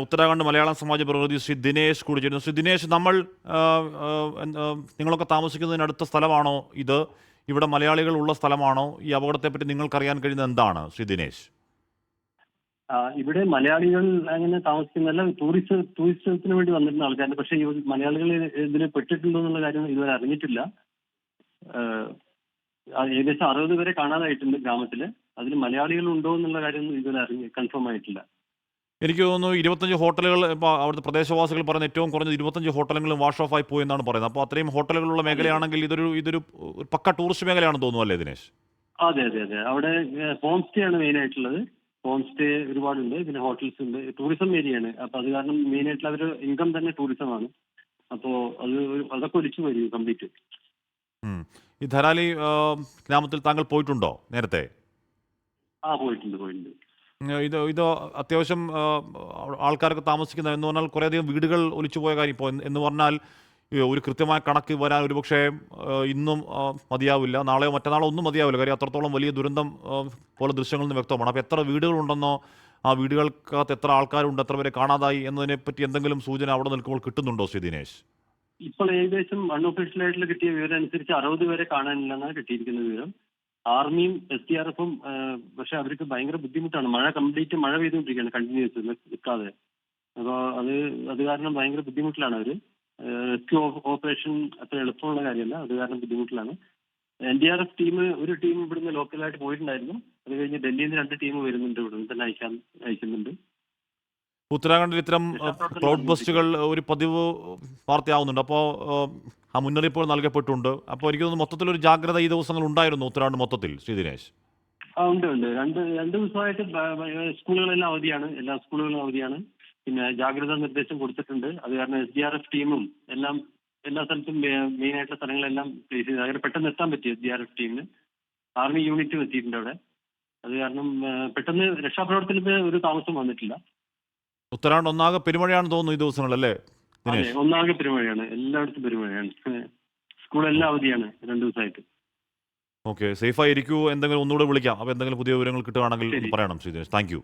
ഉത്തരാഖണ്ഡ് മലയാളം സമാജ പ്രതിനിധി ശ്രീ ദിനേശ് കൂടി ചേരുന്നു ശ്രീ ദിനേശ് നമ്മൾ നിങ്ങളൊക്കെ താമസിക്കുന്നതിനടുത്ത സ്ഥലമാണോ ഇത്? ഇവിടെ മലയാളികൾ ഉള്ള സ്ഥലമാണോ? ഈ അപകടത്തെപ്പറ്റി നിങ്ങൾക്കറിയാൻ കഴിയുന്നത് എന്താണ് ശ്രീ ദിനേശ്? ഇവിടെ മലയാളികൾ അങ്ങനെ താമസിക്കുന്നതല്ല ടൂറിസ്റ്റ് ടൂറിസത്തിന് വേണ്ടി വന്നിരുന്ന ആൾക്കാരുണ്ട് പക്ഷേ മലയാളികൾ ഇതിൽ പെട്ടിട്ടുണ്ടോ എന്നുള്ള കാര്യം ഇതുവരെ അറിഞ്ഞിട്ടില്ല. ഏകദേശം അറുപത് പേരെ കാണാതായിട്ടുണ്ട് ഗ്രാമത്തിൽ. അതിൽ മലയാളികൾ ഉണ്ടോ എന്നുള്ള കാര്യം ഇതുവരെ അറിഞ്ഞ് കൺഫേം ആയിട്ടില്ല. എനിക്ക് തോന്നുന്നു ഇരുപത്തഞ്ച് ഹോട്ടലുകൾ ഇപ്പോൾ അവിടുത്തെ പ്രദേശവാസികൾ പറയുന്ന ഏറ്റവും കുറഞ്ഞത് ഇരുപത്തഞ്ച് ഹോട്ടലുകളും വാഷ് ഓഫ് ആയി പോയി എന്നാണ് പറയുന്നത്. അപ്പോൾ അത്രയും ഹോട്ടലുകളുള്ള മേഖലയാണെങ്കിൽ ഇതൊരു ഇതൊരു പക്ക ടൂറിസ്റ്റ് മേഖലയാണെന്ന് തോന്നുന്നു അല്ലേ ദിനേശ്? അതെ അതെ അതെ. അവിടെ ഹോം സ്റ്റേ ആണ് മെയിൻ ആയിട്ടുള്ളത്. ഹോം സ്റ്റേ ഒരുപാടുണ്ട്. പിന്നെ ഹോട്ടൽസ് ഉണ്ട്. ടൂറിസം ഏരിയയാണ് അപ്പൊ അത് കാരണം മെയിൻ ആയിട്ടുള്ള ഒരു ഇൻകം തന്നെ ടൂറിസമാണ് അപ്പോ അത് അതൊക്കെ ഒലിച്ചു വരും കംപ്ലീറ്റ്. ഈ ധരാലി ഗ്രാമത്തിൽ താങ്കൾ പോയിട്ടുണ്ടോ നേരത്തെ? ആ പോയിട്ടുണ്ട് പോയിട്ടുണ്ട്. ഇത് ഇത് അത്യാവശ്യം ആൾക്കാരൊക്കെ താമസിക്കുന്ന എന്ന് പറഞ്ഞാൽ കുറേയധികം വീടുകൾ ഒലിച്ചുപോയ കാര്യം ഇപ്പോൾ എന്ന് പറഞ്ഞാൽ ഒരു കൃത്യമായ കണക്ക് വരാൻ ഒരുപക്ഷെ ഇന്നും മതിയാവില്ല. നാളെയോ മറ്റന്നാളോ ഒന്നും മതിയാവില്ല. കാര്യം അത്രത്തോളം വലിയ ദുരന്തം പോലെ ദൃശ്യങ്ങളിൽ നിന്ന് വ്യക്തമാണ്. അപ്പോൾ എത്ര വീടുകളുണ്ടെന്നോ ആ വീടുകൾക്കകത്ത് എത്ര ആൾക്കാരുണ്ട് എത്ര പേരെ കാണാതായി എന്നതിനെ പറ്റി എന്തെങ്കിലും സൂചന അവിടെ നിൽക്കുമ്പോൾ കിട്ടുന്നുണ്ടോ ശ്രീ ദിനേശ്? ഇപ്പോൾ ഏകദേശം അൺഒഫീഷ്യൽ ആയിട്ടുള്ള കിട്ടിയ വിവരം അനുസരിച്ച് അറുപത് പേരെ കാണാനില്ലെന്നാണ് കിട്ടിയിരിക്കുന്ന വിവരം. ആർമിയും എസ് ഡി ആർ എഫും പക്ഷെ അവർക്ക് ഭയങ്കര ബുദ്ധിമുട്ടാണ്. മഴ കംപ്ലീറ്റ് മഴ പെയ്തുകൊണ്ടിരിക്കുകയാണ് കണ്ടിന്യൂസ് നിൽക്കാതെ. അപ്പോൾ അത് അത് കാരണം ഭയങ്കര ബുദ്ധിമുട്ടിലാണ് അവർ. റെസ്ക്യൂ ഓപ്പറേഷൻ അത്ര എളുപ്പമുള്ള കാര്യമല്ല അത് കാരണം ബുദ്ധിമുട്ടിലാണ്. N D R F team ഒരു ടീം ഇവിടുന്ന് ലോക്കലായിട്ട് പോയിട്ടുണ്ടായിരുന്നു. അത് കഴിഞ്ഞ് ഡൽഹിയിൽ നിന്ന് രണ്ട് ടീം വരുന്നുണ്ട് ഇവിടുന്ന് തന്നെ അയക്കാൻ അയക്കുന്നുണ്ട്. ഉത്തരാഖണ്ഡിൽ ഇത്തരം ക്ലൗഡ് ബസ്റ്റുകൾ ഒരു പതിവ് വാർത്തയാവുന്നുണ്ട്. അപ്പോൾ ആ മുന്നറിയിപ്പുകൾ നൽകപ്പെട്ടുണ്ട് അപ്പോൾ എനിക്ക് തോന്നുന്നു മൊത്തത്തിൽ ഒരു ജാഗ്രത ഈ ദിവസങ്ങൾ ഉണ്ടായിരുന്നു ഉത്തരാഖണ്ഡ് മൊത്തത്തിൽ ശ്രീ ദിനേശ്? ഉണ്ട് ഉണ്ട്. രണ്ട് രണ്ട് ദിവസമായിട്ട് സ്കൂളുകളെല്ലാം അവധിയാണ്. എല്ലാ സ്കൂളുകളും അവധിയാണ്. പിന്നെ ജാഗ്രതാ നിർദ്ദേശം കൊടുത്തിട്ടുണ്ട്. അത് കാരണം എസ് ഡി ആർ എഫ് ടീമും എല്ലാം എല്ലാ സ്ഥലത്തും മെയിൻ ആയിട്ടുള്ള സ്ഥലങ്ങളെല്ലാം പ്ലേസ് ചെയ്ത് അങ്ങനെ പെട്ടെന്ന് എത്താൻ പറ്റി എസ് ഡി ആർ എഫ് ടീമിന്. ആർമി യൂണിറ്റും എത്തിയിട്ടുണ്ട് അവിടെ. അത് കാരണം പെട്ടെന്ന് രക്ഷാപ്രവർത്തനത്തിന് ഒരു താമസം വന്നിട്ടില്ല. ഉത്തരാഖണ്ഡ് ഒന്നാകെ പെരുമഴയാണ് തോന്നുന്നു ഈ ദിവസങ്ങളല്ലേ അതെ ഒന്നാകെ പെരുമഴയാണ്. എല്ലായിടത്തും പെരുമഴയാണ്. സ്കൂളെല്ലാം അവധിയാണ് രണ്ടു ദിവസമായിട്ട്. ഓക്കെ സേഫായി ഇരിക്കൂ എന്തെങ്കിലും ഒന്നുകൂടെ വിളിക്കാം. അപ്പോൾ എന്തെങ്കിലും പുതിയ വിവരങ്ങൾ കിട്ടുകയാണെങ്കിൽ പറയണം ശ്രീ ദിനേശ്. Thank you.